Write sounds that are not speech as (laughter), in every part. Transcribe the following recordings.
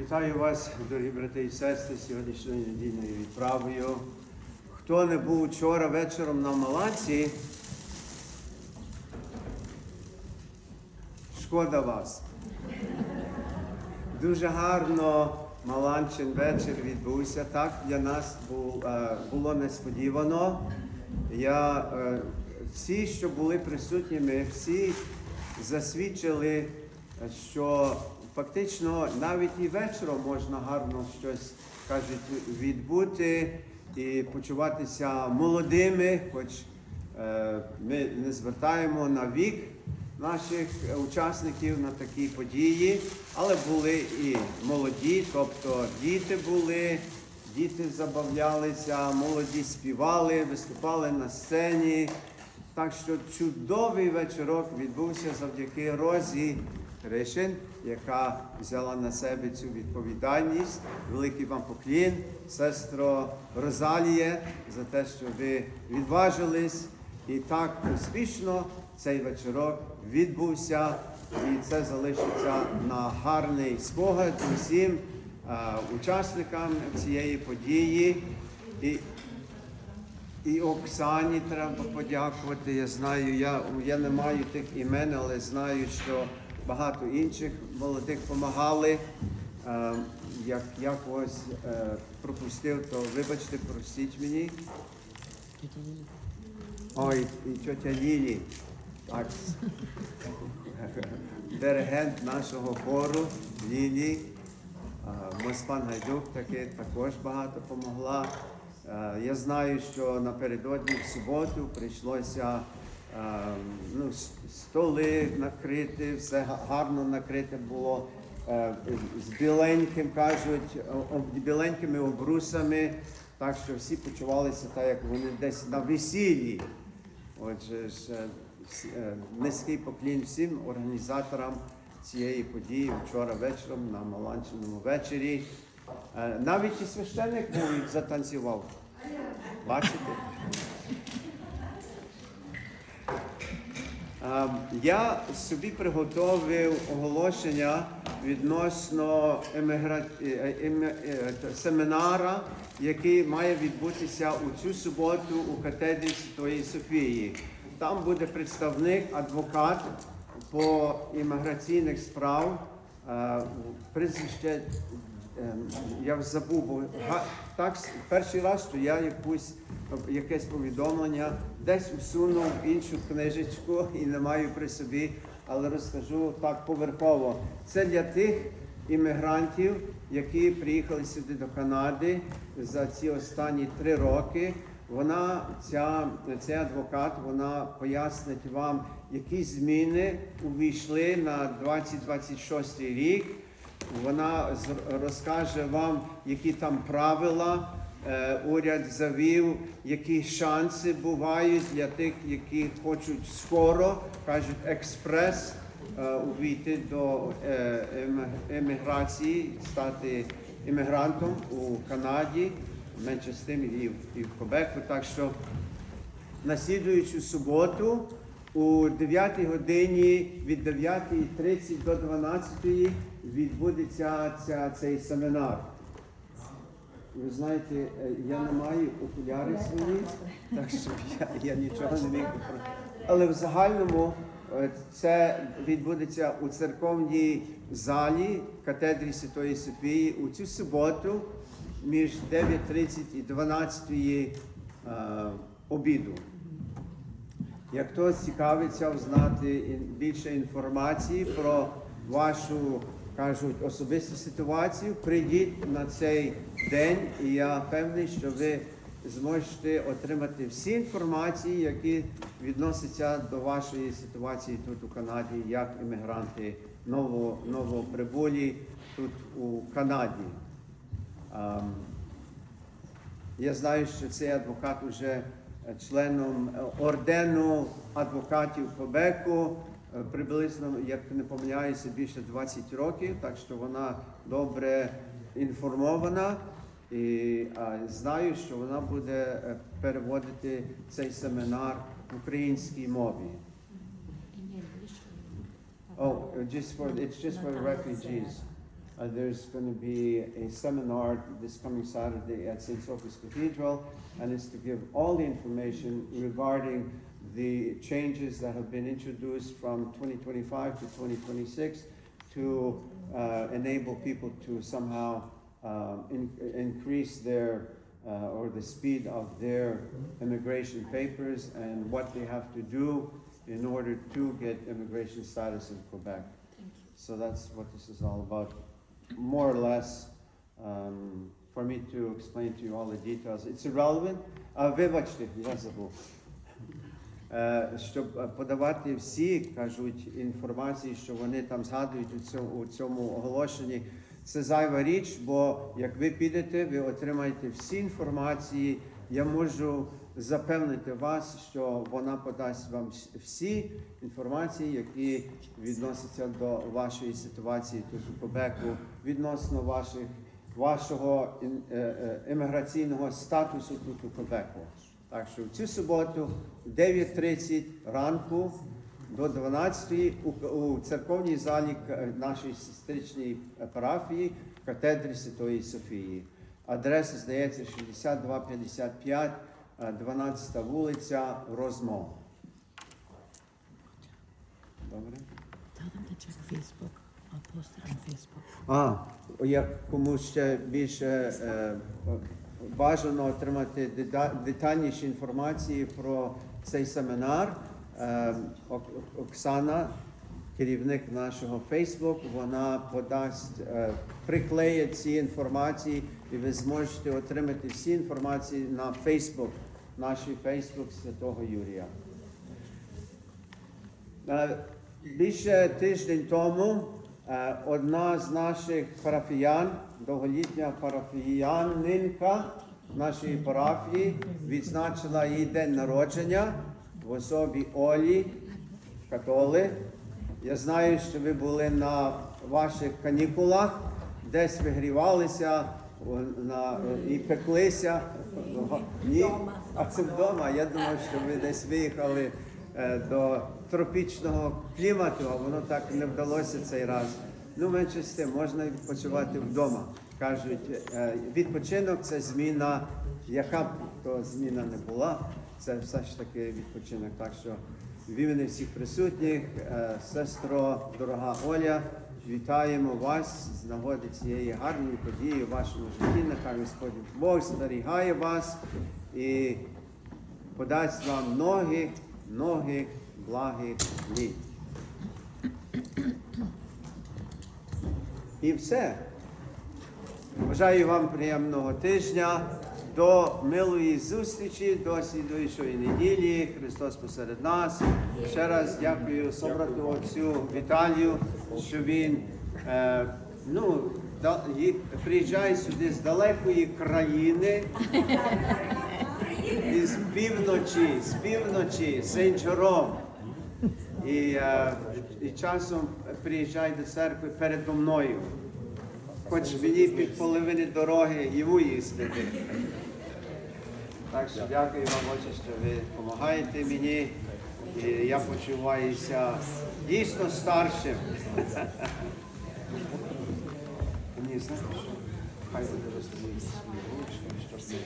Вітаю вас, дорогі брати і сестри, сьогоднішньою недільною відправою. Хто не був вчора вечором на Маланці, шкода вас. Дуже гарно Маланчин вечір відбувся. Так для нас е, було несподівано. Я, е, всі, що були присутніми, всі засвідчили, що фактично навіть і вечором можна гарно щось кажуть відбути і почуватися молодими, хоч е, ми не звертаємо на вік наших учасників на такі події, але були і молоді, тобто діти були, діти забавлялися, молоді співали, виступали на сцені. Так що чудовий вечорок відбувся завдяки Розі Кришин, яка взяла на себе цю відповідальність. Великий вам поклін, сестро Розаліє, за те, що ви відважились і так успішно цей вечорок відбувся. І це залишиться на гарний спогад усім е, учасникам цієї події. І і Оксані треба подякувати. Я знаю, я, я не маю тих імен, але знаю, що багато інших молодих допомагали. Е, як я когось е, пропустив, то вибачте, простіть мені. Ой, і тетя Лілі. Так. Диригент нашого хору Лілі. Е, Моспан Гайдук таки також багато допомогла. Я знаю, що напередодні в суботу прийшлося ну, столи накрити, все гарно накрите було е, з біленьким, кажуть, біленькими обрусами, так що всі почувалися так, як вони десь на весіллі. Отже, е, е, низький поклін всім організаторам цієї події вчора вечором на Маланчиному вечорі. Е, Навіть і священник був затанцював. Бачите? Я собі приготовив оголошення відносно емігра... е, е, еме- е, семінара, який має відбутися у цю суботу у катедрі Святої Софії. Там буде представник, адвокат по імміграційних справ. Прізвище Ем, я забув, бо так перший раз, що я якусь якесь повідомлення десь усунув іншу книжечку і не маю при собі, але розкажу так поверхово. Це для тих іммігрантів, які приїхали сюди до Канади за ці останні три роки. Вона, ця, цей адвокат, вона пояснить вам, які зміни увійшли на 2026 рік. Вона розкаже вам, які там правила е, уряд завів, які шанси бувають для тих, які хочуть скоро, кажуть, експрес е, увійти до е, ем- еміграції, стати іммігрантом у Канаді, менше з тим і в, Квебеку. Так що на слідуючу суботу у 9 годині від 9.30 до 12 відбудеться ця, цей семінар. Ви знаєте, е, я не маю окуляри свої, так що я, я нічого не міг. Але в загальному е, це відбудеться у церковній залі катедрі Святої Софії у цю суботу між 9.30 і 12 е, обіду. Як хтось цікавиться узнати більше інформації про вашу, кажуть, особисту ситуацію, прийдіть на цей день, і я певний, що ви зможете отримати всі інформації, які відносяться до вашої ситуації тут у Канаді, як іммігранти ново, новоприбулі тут у Канаді. Я знаю, що цей адвокат вже членом е, ордену адвокатів Квебеку, е, приблизно, як не помиляюся, більше 20 років, так що вона добре інформована. І знаю, що вона буде е, переводити цей семінар в українській мові. Oh, just for, it's just for refugees. Uh, there's going to be a seminar this coming Saturday at St. Sophie's Cathedral, and it's to give all the information regarding the changes that have been introduced from 2025 to 2026 to uh, enable people to somehow um, in, increase their uh, or the speed of their immigration papers and what they have to do in order to get immigration status in Quebec. So that's what this is all about, more or less. Um, for me to explain to you all the details. It's irrelevant. А вибачте, я забув. Е, Щоб подавати всі, кажуть, інформації, що вони там згадують у цьому, у цьому оголошенні, це зайва річ, бо як ви підете, ви отримаєте всі інформації. Я можу запевнити вас, що вона подасть вам всі інформації, які відносяться до вашої ситуації тут у Кобеку, відносно ваших, вашого е, е, еміграційного статусу тут у Кобеку. Так що в цю суботу в 9.30 ранку до 12 у, церковній залі нашої сестричній парафії в катедрі Святої Софії. Адреса здається 6255, е, 12 вулиця Розмо. Добре? Tell them to check Facebook. I'll post it. А, як комусь ще більше е, бажано отримати детальніші інформації про цей семінар, е, Ок- Оксана, керівник нашого Facebook, вона подасть, е, приклеїть ці інформації, і ви зможете отримати всі інформації на Facebook, нашій Facebook Святого Юрія. Е, Більше тиждень тому е, одна з наших парафіян, довголітня парафіянинка нашої парафії, відзначила її день народження в особі Олі Католи. Я знаю, що ви були на ваших канікулах, десь вигрівалися на, і пеклися. Ні, а це вдома. Я думав, що ви десь виїхали е, до тропічного клімату, а воно так не вдалося цей раз. Ну, менше з тим, можна відпочивати вдома. Кажуть, е, відпочинок це зміна, яка б то зміна не була, це все ж таки відпочинок. Так що в імені всіх присутніх, е, сестро, дорога Оля, вітаємо вас з нагоди цієї гарної події в вашому житті. Нехай Господь Бог зберігає вас і подасть вам многих, многих благих літ. І все. Бажаю вам приємного тижня. До милої зустрічі, до слідуючої неділі. Христос посеред нас. Ще раз дякую собрату отцю Віталію, що він е, ну, да, ї- приїжджає сюди з далекої країни. Із півночі, з півночі, Сен-Джером. І, е, і часом приїжджає до церкви передо мною. Хоч мені під половини дороги йому їздити. Так що дякую вам, Отче, що ви допомагаєте мені. І я почуваюся дійсно старшим. Мені знаєте, що хай буде розуміти свої ручки, щоб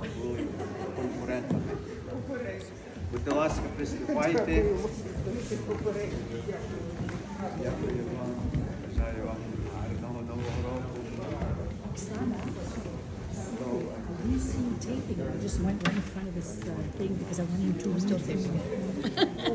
ми були конкурентами. Будь ласка, приступайте. Дякую вам. Бажаю вам гарного нового року. See taping, I just went right in front of this uh, thing because I wanted to still it. (laughs)